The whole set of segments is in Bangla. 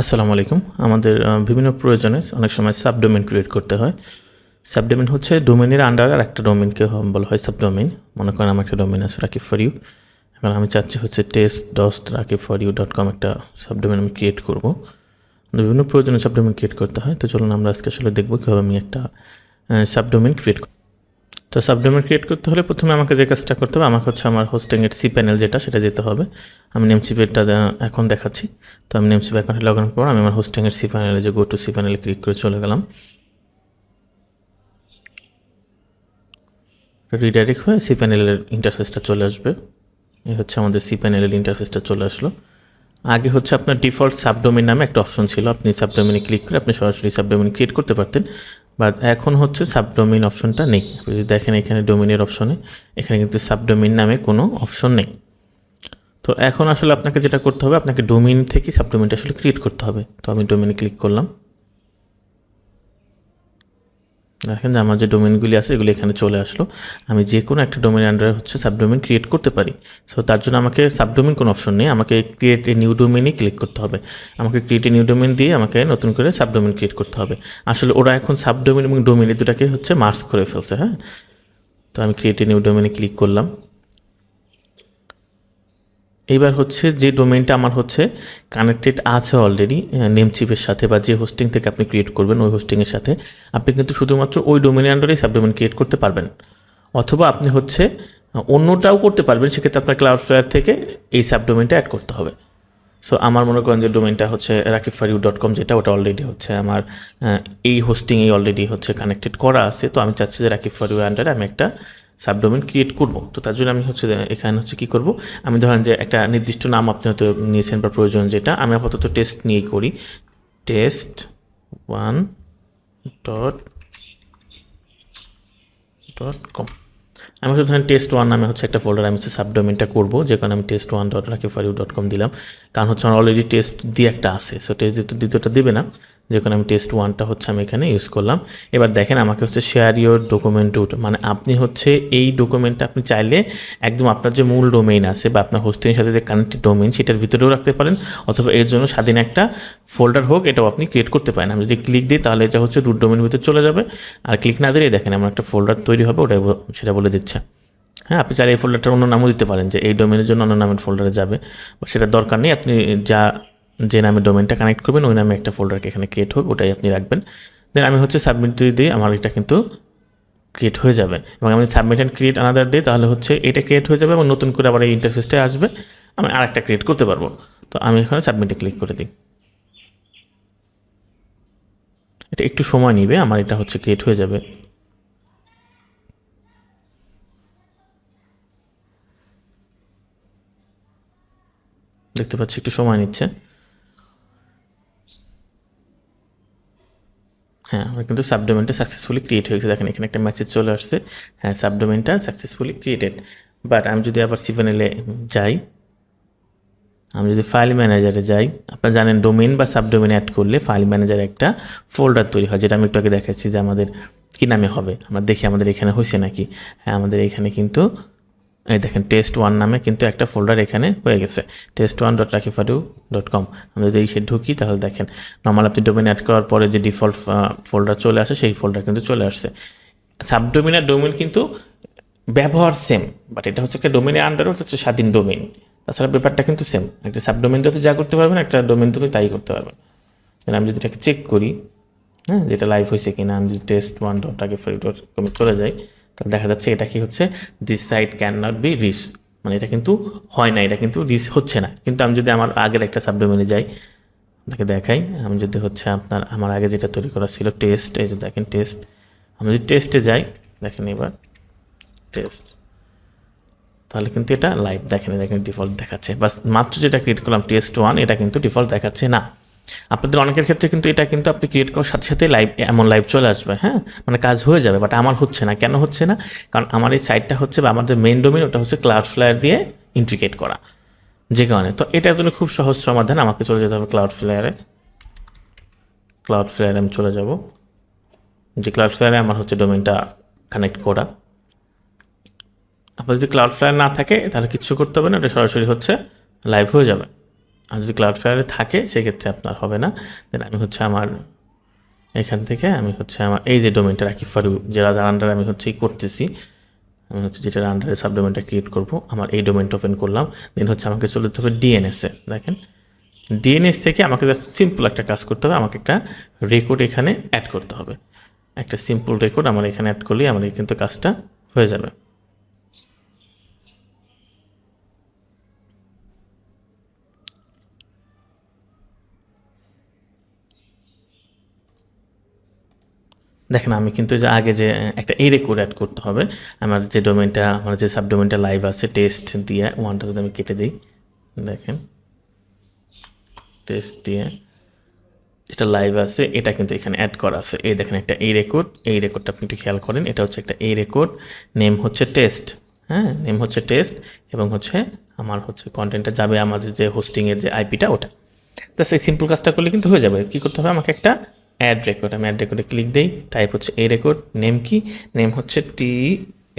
আসসালামু আলাইকুম। আমাদের বিভিন্ন প্রয়োজনে অনেক সময় সাবডোমেন ক্রিয়েট করতে হয়। সাবডোমেন হচ্ছে ডোমেনের আন্ডার আর একটা ডোমেনকে বলা হয় সাবডোমেন মনে করেন আমার একটা ডোমেন আছে, রাকিব ফর ইউ। এখন আমি চাচ্ছি হচ্ছে test ডস্ট Rakib for you dot com একটা সাবডোমেন আমি ক্রিয়েট করব। বিভিন্ন প্রয়োজনে সাবডোমেন ক্রিয়েট করতে হয়। তো চলুন আমরা আজকে আসলে দেখব কীভাবে আমি একটা সাবডোমেন ক্রিয়েট তো সাবডোমেন ক্রিয়েট করতে হলে প্রথমে আমাকে যে কাজটা করতে হবে, আমাকে হচ্ছে আমার হোস্টিংয়ের সি প্যানেল যেটা, সেটা যেতে হবে। আমি নেমসিপেরটা এখন দেখাচ্ছি। তো আমি নেমসিপ অ্যাকাউন্টে লগ ইন পর আমি আমার হোস্টিংয়ের সি প্যানেলে যে গো টু সি প্যানেলে ক্লিক করে চলে গেলাম। রিডাইরেক্ট হয়ে সি প্যানেলের ইন্টারফেসটা চলে আসবে। এই হচ্ছে আমাদের সি প্যানেলের ইন্টারফেসটা চলে আসলো। আগে হচ্ছে আপনার ডিফল্ট সাবডোমিন নামে একটা অপশন ছিল। আপনি সাবডোমিনে ক্লিক করে আপনি সরাসরি সাবডোমিন ক্রিয়েট করতে পারতেন। বাট এখন হচ্ছে সাবডোমিন অপশনটা নেই। আপনি যদি দেখেন এখানে ডোমিনের অপশনে এখানে কিন্তু সাবডোমিন নামে কোনো অপশন নেই। তো এখন আসলে আপনাকে যেটা করতে হবে, আপনাকে ডোমিন থেকে সাবডোমিনটা আসলে ক্রিয়েট করতে হবে। তো আমি ডোমিনে ক্লিক করলাম। দেখেন যে আমার যে ডোমেনগুলি আছে, এগুলি এখানে চলে আসলো। আমি যে কোনো একটা ডোমেনের আন্ডারে হচ্ছে সাবডোমেন ক্রিয়েট করতে পারি। সো তার জন্য আমাকে সাবডোমেন কোনো অপশন নেই। আমাকে ক্রিয়েট এ নিউ ডোমেনই ক্লিক করতে হবে। আমাকে ক্রিয়েট এ নিউ ডোমেন দিয়ে আমাকে নতুন করে সাবডোমেন ক্রিয়েট করতে হবে। আসলে ওরা এখন সাবডোমেন এবং ডোমেন এই দুটাকে হচ্ছে মার্স করে ফেলছে হ্যাঁ? তো আমি ক্রিয়েট এ নিউ ডোমেনে ক্লিক করলাম। এইবার হচ্ছে যে ডোমেনটা আমার হচ্ছে কানেক্টেড আছে অলরেডি নেমচিপের সাথে বা যে হোস্টিং থেকে আপনি ক্রিয়েট করবেন, ওই হোস্টিংয়ের সাথে, আপনি কিন্তু শুধুমাত্র ওই ডোমেনের আন্ডারেই সাবডোমেন ক্রিয়েট করতে পারবেন। অথবা আপনি হচ্ছে অন্যটাও করতে পারবেন, সেক্ষেত্রে আপনার ক্লাউড ফ্লেয়ার থেকে এই সাবডোমেনটা অ্যাড করতে হবে। সো আমার মনে করেন যে ডোমেনটা হচ্ছে রাকিব ফারিউ ডট কম, যেটা ওটা অলরেডি হচ্ছে আমার এই হোস্টিংয়ে অলরেডি হচ্ছে কানেক্টেড করা আছে। তো আমি চাচ্ছি যে রাকিব ফারিউ আন্ডারে আমি একটা সাবডোমেন ক্রিয়েট করব। তো তার জন্য আমি হচ্ছে এখানে হচ্ছে কী করব? আমি ধরেন যে, একটা নির্দিষ্ট নাম আপনি হয়তো নিয়েছেন বা প্রয়োজন যেটা, আমি আপাতত টেস্ট নিয়ে করি। Test one dot dot com আমি হচ্ছে ধরেন টেস্ট ওয়ান নামে হচ্ছে একটা ফোল্ডার আমি হচ্ছে সাবডোমেনটা করব। যে কারণে আমি টেস্ট ওয়ান ডট রাখি ফারিউ ডট কম দিলাম। কারণ হচ্ছে আমার অলরেডি টেস্ট দিয়ে একটা আছে। সো টেস্ট দ্বিতীয় দ্বিতীয়টা দিবে না। যে কারণে আমি টেস্ট ওয়ানটা হচ্ছে আমি এখানে ইউজ করলাম। এবার দেখেন আমাকে হচ্ছে শেয়ার ইউর ডকুমেন্ট রুট মানে আপনি হচ্ছে এই ডকুমেন্টটা আপনি চাইলে একদম আপনার যে মূল ডোমেইন আছে বা আপনার হোস্টিংয়ের সাথে যে কানেক্টেড ডোমেইন সেটার ভিতরেও রাখতে পারেন, অথবা এর জন্য স্বাধীন একটা ফোল্ডার হোক, এটাও আপনি ক্রিয়েট করতে পারেন। আমি যদি ক্লিক দিই তাহলে এটা হচ্ছে রুট ডোমেনের ভিতরে চলে যাবে। আর ক্লিক না দিলেই দেখেন আমার একটা ফোল্ডার তৈরি হবে, ওটাই সেটা বলে দিচ্ছে। হ্যাঁ আপনি চাইলে এই ফোল্ডারটার অন্য নামও দিতে পারেন যে এই ডোমেনের জন্য অন্য নামের ফোল্ডারে যাবে। বা সেটা দরকার নেই, আপনি যা যে নামে ডোমেনটা কানেক্ট করবেন, ওই নামে একটা ফোল্ডারকে এখানে ক্রিয়েট হোক, ওটাই আপনি রাখবেন। দেন আমি হচ্ছে সাবমিট দিয়ে দিই, আমার এটা কিন্তু ক্রিয়েট হয়ে যাবে। এবং আমি সাবমিট অ্যান্ড ক্রিয়েট আনাদার দিই তাহলে হচ্ছে এটা ক্রিয়েট হয়ে যাবে এবং নতুন করে আবার এই ইন্টারফেসটায় আসবে, আমি আরেকটা ক্রিয়েট করতে পারব। তো আমি এখানে সাবমিটে ক্লিক করে দিই। এটা একটু সময় নিবে, আমার এটা হচ্ছে ক্রিয়েট হয়ে যাবে। দেখতে পাচ্ছি একটু সময় নিচ্ছে হ্যাঁ আমার কিন্তু সাবডোমেনটা সাকসেসফুলি ক্রিয়েট হয়েছে। দেখেন, এখানে একটা মেসেজ চলে আসছে। হ্যাঁ সাবডোমেনটা সাকসেসফুলি ক্রিয়েটেড বাট আমি যদি আবার সিভেনেলে যাই, আমি যদি ফাইল ম্যানেজারে যাই, আপনারা জানেন ডোমেন বা সাবডোমেন অ্যাড করলে ফাইল ম্যানেজারে একটা ফোল্ডার তৈরি হয়, যেটা আমি একটু আগে দেখাচ্ছি যে আমাদের কী নামে হবে। আমরা দেখি আমাদের এখানে হয়েছে নাকি। হ্যাঁ আমাদের এখানে কিন্তু এই দেখেন টেস্ট ওয়ান নামে কিন্তু একটা ফোল্ডার এখানে হয়ে গেছে। টেস্ট ওয়ান ডট রাকিফাডু ডট কম আমরা যদি সে ঢুকি, তাহলে দেখেন নর্মাল আপনি ডোমেন অ্যাড করার পরে যে ডিফল্ট ফোল্ডার চলে আসে, সেই ফোল্ডার কিন্তু চলে আসছে। সাবডোমেন আর ডোমেন কিন্তু ব্যবহার সেম বাট এটা হচ্ছে একটা ডোমেনের আন্ডারও হচ্ছে স্বাধীন ডোমেন তাছাড়া ব্যাপারটা কিন্তু সেম একটা সাবডোমেন তো যা করতে পারবেন, একটা ডোমেন তুমি তাই করতে পারবেন। আমি যদি এটাকে চেক করি হ্যাঁ যেটা লাইভ হয়েছে কিনা, আমি যদি টেস্ট ওয়ান ডট আগে ডট কমে চলে যাই তাহলে দেখা যাচ্ছে এটা কি হচ্ছে? This site can not be reach মানে এটা কিন্তু হয় না, এটা কিন্তু রিস হচ্ছে না। কিন্তু আমি যদি আমার আগের একটা সাবডোমেনে যাই, আপনাকে দেখাই, আমি যদি হচ্ছে আপনার, আমার আগে যেটা তৈরি করা ছিল টেস্ট এই যে দেখেন টেস্ট আমি যদি টেস্টে যাই, দেখেন এবার টেস্ট তাহলে কিন্তু এটা লাইভ দেখেন, এটা দেখেন ডিফল্ট দেখাচ্ছে। বাস, মাত্র যেটা ক্রিয়েট করলাম টেস্ট ওয়ান এটা কিন্তু ডিফল্ট দেখাচ্ছে না। আপনাদের অনেকের ক্ষেত্রে কিন্তু এটা কিন্তু আপনি ক্রিয়েট করার সাথে সাথে লাইভ এমন লাইভ চলে আসবে হ্যাঁ? মানে কাজ হয়ে যাবে বাট আমার হচ্ছে না। কেন হচ্ছে না? কারণ আমার এই সাইটটা হচ্ছে বা আমার যে মেন ডোমেন ওটা হচ্ছে ক্লাউড ফ্লায়ার দিয়ে ইন্ট্রিকেট করা, যে কারণে। তো এটার জন্য খুব সহজ সমাধান, আমাকে চলে যেতে হবে ক্লাউড ফ্লেয়ারে ক্লাউড ফ্লেয়ারে আমি চলে যাব। যে ক্লাউড ফ্লেয়ারে আমার হচ্ছে ডোমেনটা কানেক্ট করা। আপনার যদি ক্লাউড ফ্লায়ার না থাকে, তাহলে কিচ্ছু করতে হবে না, ওটা সরাসরি হচ্ছে লাইভ হয়ে যাবে। আর যদি ক্লাউড ফ্লায়ারে থাকে, সেক্ষেত্রে আপনার হবে না। দেন আমি হচ্ছে আমার এখান থেকে আমি হচ্ছে আমার এই যে ডোমেনটা রাখি ফারু যেটা যার আন্ডারে আমি হচ্ছে করতেছি, আমি হচ্ছে যেটার আন্ডারে সাব ডোমেনটা ক্রিয়েট করব, আমার এই ডোমেনটা ওপেন করলাম। দেন হচ্ছে আমাকে চলে যেতে হবে ডিএনএসে দেখেন। ডিএনএস থেকে আমাকে জাস্ট সিম্পল একটা কাজ করতে হবে, আমাকে একটা রেকর্ড এখানে অ্যাড করতে হবে। একটা সিম্পল রেকর্ড আমার এখানে অ্যাড করলেই আমার কিন্তু কাজটা হয়ে যাবে। দেখেন, আমি কিন্তু যে আগে যে একটা এই রেকর্ড অ্যাড করতে হবে। আমার যে ডোমেনটা আমার যে সাব ডোমেনটা লাইভ আছে টেস্ট দিয়ে ওয়ানটা যদি আমি কেটে দিই, দেখেন। টেস্ট দিয়ে যেটা লাইভ আছে, এটা কিন্তু এখানে অ্যাড করা আছে। এই দেখেন, একটা এই রেকর্ড এই রেকর্ডটা আপনি একটু খেয়াল করেন, এটা হচ্ছে একটা এই রেকর্ড নেম হচ্ছে টেস্ট হ্যাঁ? নেম হচ্ছে টেস্ট এবং হচ্ছে আমার হচ্ছে কন্টেন্টটা যাবে আমাদের যে হোস্টিংয়ের যে আইপিটা ওটা। জাস্ট এই সিম্পল কাজটা করলে কিন্তু হয়ে যাবে। কী করতে হবে? আমাকে একটা অ্যাড রেকর্ড আমি অ্যাড রেকর্ডে ক্লিক দিই টাইপ হচ্ছে এই রেকর্ড নেম কি? নেম হচ্ছে T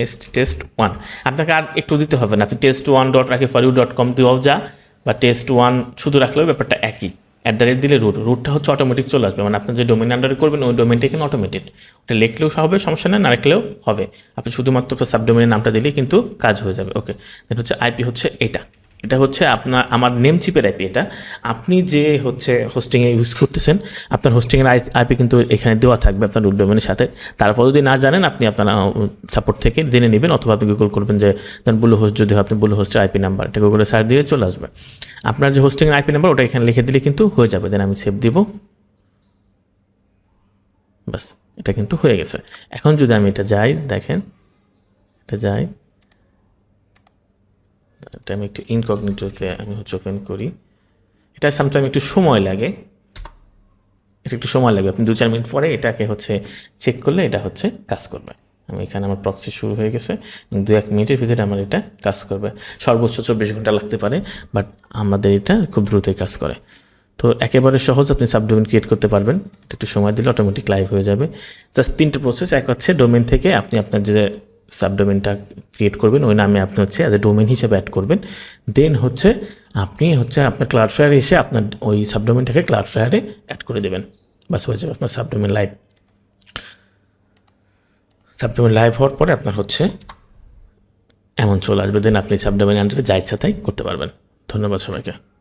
S T test one আপনাকে আর একটু দিতে হবে না, আপনি টেস্ট ওয়ান ডট রাখি ফর ইউ ডট কম দিয়েও যা, বা টেস্ট ওয়ান শুধু রাখলেও ব্যাপারটা একই। অ্যাট দ্য রেট দিলে রুট রুটটা হচ্ছে অটোমেটিক চলে আসবে মানে আপনি যে ডোমেন আন্ডারে করবেন, ওই ডোমেনটা এখানে অটোমেটেড ওটা লিখলেও হবে, সমস্যা নেই, না লিখলেও হবে। আপনি শুধুমাত্র সাবডোমেনের নামটা দিলেই কিন্তু কাজ হয়ে যাবে ওকে দেন হচ্ছে আইপি হচ্ছে এটা। এটা হচ্ছে আপনার, আমার নেম চিপের আইপি এটা। আপনি যে হচ্ছে হোস্টিংয়ে ইউজ করতেছেন, আপনার হোস্টিংয়ের আইপি কিন্তু এখানে দেওয়া থাকবে আপনার রুট ডোমেনের সাথে। তারপর যদি না জানেন, আপনি আপনার সাপোর্ট থেকে জেনে নেবেন অথবা আপনি গুগল করবেন যে ধরেন বুলু হোস্ট যদি আপনি বুলু হোস্টের আইপি নাম্বার এটা গুগলে সার্চ দিলে চলে আসবে। আপনার যে হোস্টিংয়ের আইপি নাম্বার ওটা এখানে লিখে দিলে কিন্তু হয়ে যাবে। দেন আমি সেভ দিব। বাস এটা কিন্তু হয়ে গেছে। এখন যদি আমি এটা যাই, দেখেন, এটা যাই। এটা আমি একটু ইনকগনিটোতে আমি হচ্ছে ওপেন করি। এটা সামটাইম একটু সময় লাগে। এটা একটু সময় লাগবে। আপনি দু চার মিনিট পরে এটাকে হচ্ছে চেক করলে এটা হচ্ছে কাজ করবে। আমি এখানে আমার প্রক্সি শুরু হয়ে গেছে। দু এক মিনিটের ভিতরে আমার এটা কাজ করবে। সর্বোচ্চ চব্বিশ ঘণ্টা লাগতে পারে বাট আমাদের এটা খুব দ্রুতই কাজ করে। তো একেবারে সহজ আপনি সাবডোমেন ক্রিয়েট করতে পারবেন। একটু সময় দিলে অটোমেটিক লাইভ হয়ে যাবে। জাস্ট তিনটে প্রসেস এক হচ্ছে ডোমেন থেকে আপনি আপনার যে সাবডোমেনটা ক্রিয়েট করবেন, ওই নামে আপনি হচ্ছে অ্যাজ এ ডোমেন হিসেবে অ্যাড করবেন। দেন হচ্ছে আপনি হচ্ছে আপনার ক্লাউড ফ্লায়ারে এসে আপনার ওই সাবডোমেনটাকে ক্লাউড ফ্লায়ারে অ্যাড করে দেবেন। বাস হয়ে যাবে আপনার সাবডোমেন লাইভ সাবডোমেন লাইভ হওয়ার পরে আপনার হচ্ছে এমন চলে আসবে। দেন আপনি সাবডোমেন আন্ডারে যা ইচ্ছা তাই করতে পারবেন। ধন্যবাদ সবাইকে।